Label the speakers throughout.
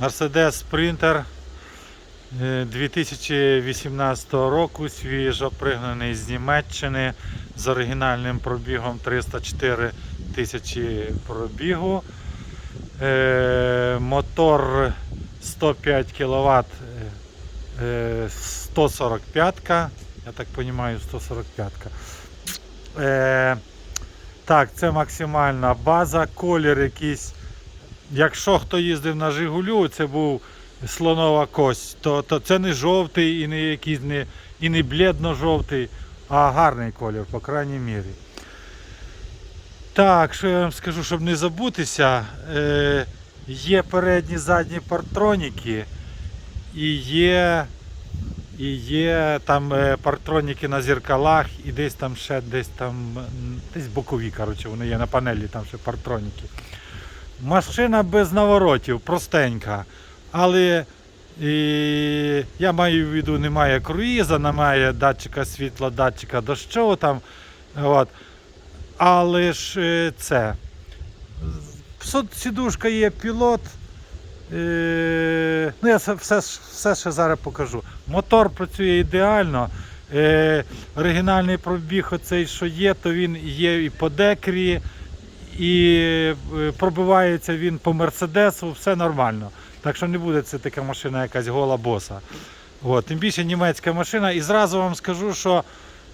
Speaker 1: Mercedes Sprinter е, 2018 року, свіжо пригнаний з Німеччини з оригінальним пробігом 304 тисячі пробігу. Е, Мотор 105 кВт, 145, я так розумію, 145. Е, так, це максимальна база, колір якийсь. Якщо хто їздив на Жигулю, це був слонова кость, то, то це не жовтий і не якийсь не, і не бледно-жовтий, а гарний колір, по крайній мірі. Так, що я вам скажу, щоб не забутися, е, є передні задні партроніки і є, і є там е, партроніки на зеркалах, і десь там ще десь там, десь бокові, коротше, вони є на панелі, там ще партроніки. Машина без наворотів, простенька. Але і, я маю в виду, немає круїза, немає датчика світла, датчика дощу там. От. Але ж е, це. Сідушка є пілот. Е, ну, я все, все ще зараз покажу. Мотор працює ідеально. Е, оригінальний пробіг, оцей, що є, то він є і по декрі, і е, пробивається він по Мерседесу, все нормально. Так що не буде це така машина якась гола боса. От, тим більше німецька машина. І зразу вам скажу, що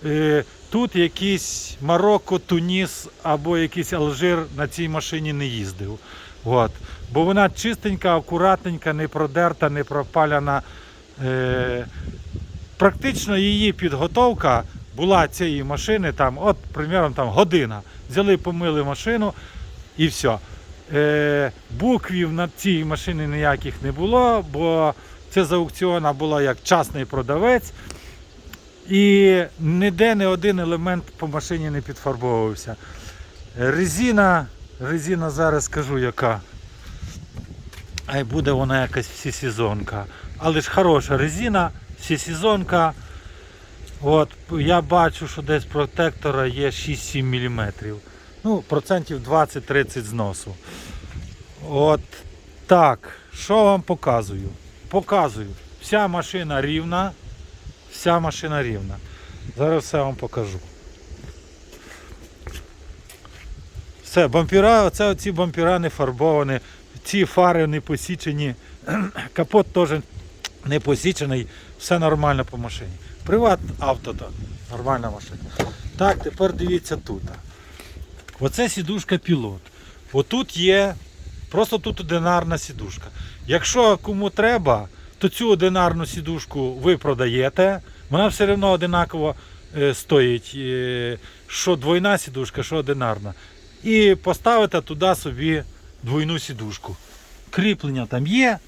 Speaker 1: е, тут якийсь Марокко, Туніс або якийсь Алжир на цій машині не їздив. От. Бо вона чистенька, акуратненька, не продерта, не пропаляна. Е, практично її підготовка була цієї машини, там, от, приміром, там, година. Взяли, помили машину і все. Е, буквів на цій машині ніяких не було, бо це з аукціона було як частний продавець. І ніде не один елемент по машині не підфарбовувався. Резина, резина зараз скажу яка. Ай буде вона якась всесезонка. Але ж хороша резина, всесезонка. От, я бачу, що десь протектора є 6-7 мм. Ну, процентів 20-30 зносу. От так. Що вам показую? Показую. Вся машина рівна. Вся машина рівна. Зараз все вам покажу. Все, бампіра, оце оці бампіра не фарбовані, ці фари не посічені, капот теж не посічений, все нормально по машині. Приват авто то нормальна машина. Так, тепер дивіться тут. Оце сідушка пілот. Отут є, просто тут одинарна сідушка. Якщо кому треба, то цю одинарну сідушку ви продаєте, вона все одно одинаково е, стоїть, е, що двойна сідушка, що одинарна. І поставите туди собі двойну сідушку. Кріплення там є.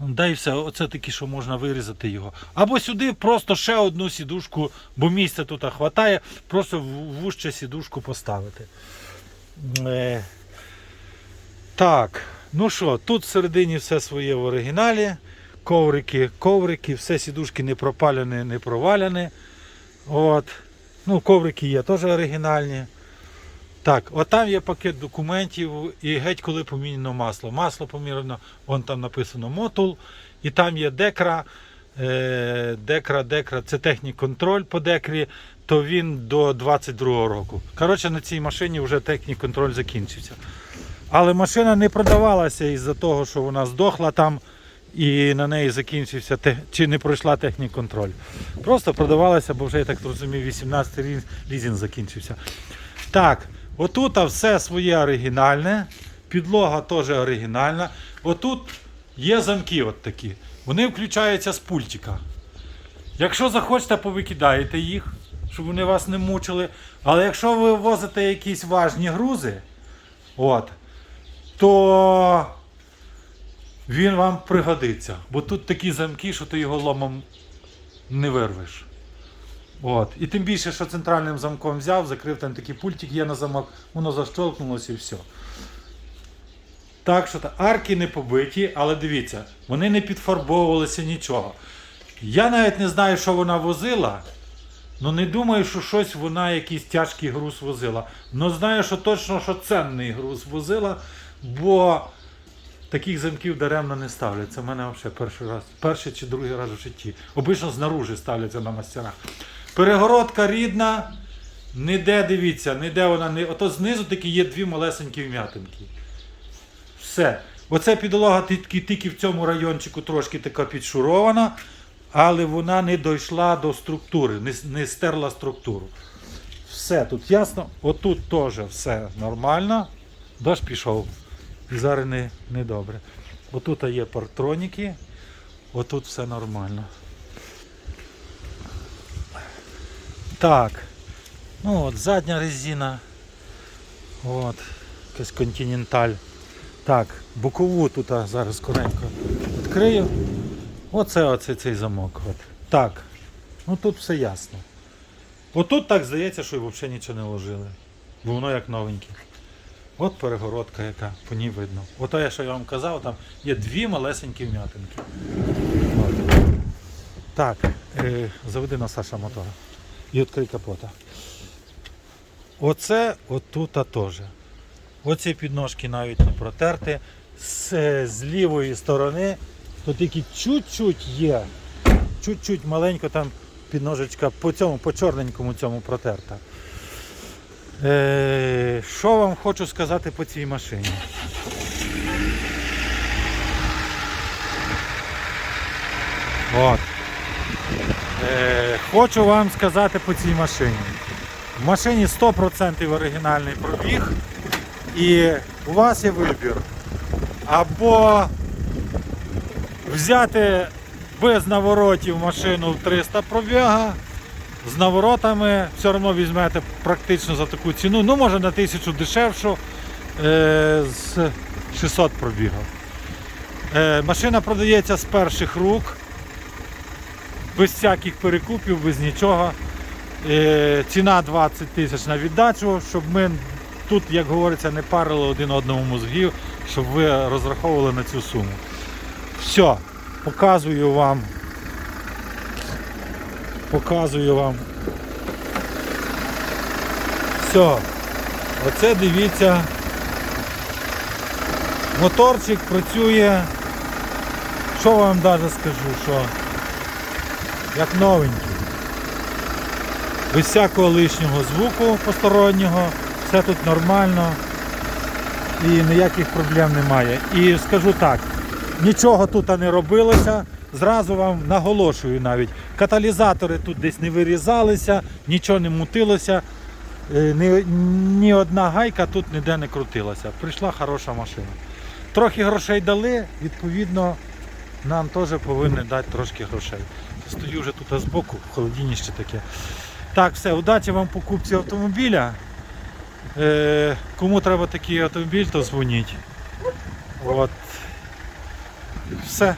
Speaker 1: Да і все, оце такі, що можна вирізати його. Або сюди просто ще одну сідушку, бо місця тут хватає, просто в вужче сідушку поставити. Е, так, ну що, тут всередині все своє в оригіналі. Коврики, коврики, все сідушки не пропаляні, не проваляні. От. Ну, коврики є теж оригінальні. Так, от там є пакет документів і геть коли поміняно масло. Масло помірено, вон там написано мотул, і там є декра. Е, декра, декра, це технік контроль по декрі, то він до 22 року. Коротше, на цій машині вже технік контроль закінчився. Але машина не продавалася із-за того, що вона здохла там і на неї закінчився чи не пройшла технік контроль. Просто продавалася, бо вже я так розумію, 18 рік лізінг закінчився. Так, отут все своє оригінальне, підлога теж оригінальна. Отут є замки от такі. Вони включаються з пультика. Якщо захочете, повикидаєте їх, щоб вони вас не мучили. Але якщо ви возите якісь важні грузи, от, то він вам пригодиться. Бо тут такі замки, що ти його ломом не вирвеш. От. І тим більше, що центральним замком взяв, закрив там такий пультик є на замок, воно защолкнулося і все. Так що та- арки не побиті, але дивіться, вони не підфарбовувалися нічого. Я навіть не знаю, що вона возила. Ну не думаю, що щось вона якийсь тяжкий груз возила. Ну знаю, що точно, що ценний груз возила, бо таких замків даремно не ставлять. Це в мене взагалі перший раз, перший чи другий раз в житті. Обично знаружи ставляться на мастерах. Перегородка рідна, ніде дивіться, ніде вона не. Ото знизу такі є дві малесенькі вм'ятинки. Все. Оце підлога тільки, тільки в цьому райончику трошки така підшурована, але вона не дійшла до структури, не, не стерла структуру. Все тут ясно. Отут теж все нормально. Дощ пішов. І зараз не, не добре. Отут є парктроніки, отут все нормально. Так. Ну от задня резина. От. Якась континенталь. Так, бокову тут зараз скоренько відкрию. Оце оце цей замок. От. Так. Ну тут все ясно. Отут так здається, що й взагалі нічого не ложили. Бо воно як новеньке. От перегородка яка, по ній видно. Ото я що я вам казав, там є дві малесенькі вм'ятинки. От. Так, е, заведи на Саша мотора. І відкрий капота. Оце отута теж. Оці підножки навіть не протерті. З, з лівої сторони то тільки чуть-чуть є. Чуть-чуть маленько там підножечка по цьому, по чорненькому цьому протерта. Е, що вам хочу сказати по цій машині? От. Е, хочу вам сказати по цій машині. В машині 100% оригінальний пробіг. І у вас є вибір. Або взяти без наворотів машину в 300 пробіга, з наворотами все одно візьмете практично за таку ціну, ну може на 1000 дешевшу е, з 600 пробігів. Е, машина продається з перших рук, без всяких перекупів, без нічого. Е, ціна 20 тисяч на віддачу, щоб ми тут, як говориться, не парили один одному мозгів, щоб ви розраховували на цю суму. Все, показую вам. Показую вам. Все. Оце дивіться. Моторчик працює. Що вам навіть скажу, що як новенький. Без всякого лишнього звуку постороннього, все тут нормально і ніяких проблем немає. І скажу так, нічого тут не робилося. Зразу вам наголошую навіть. Каталізатори тут десь не вирізалися, нічого не мутилося, е, ні, ні одна гайка тут ніде не крутилася. Прийшла хороша машина. Трохи грошей дали, відповідно, нам теж повинні дати трошки грошей. Стою вже тут збоку, холодініще таке. Так, все, удачі вам покупці автомобіля. Е, кому треба такий автомобіль, то дзвоніть. От. Все.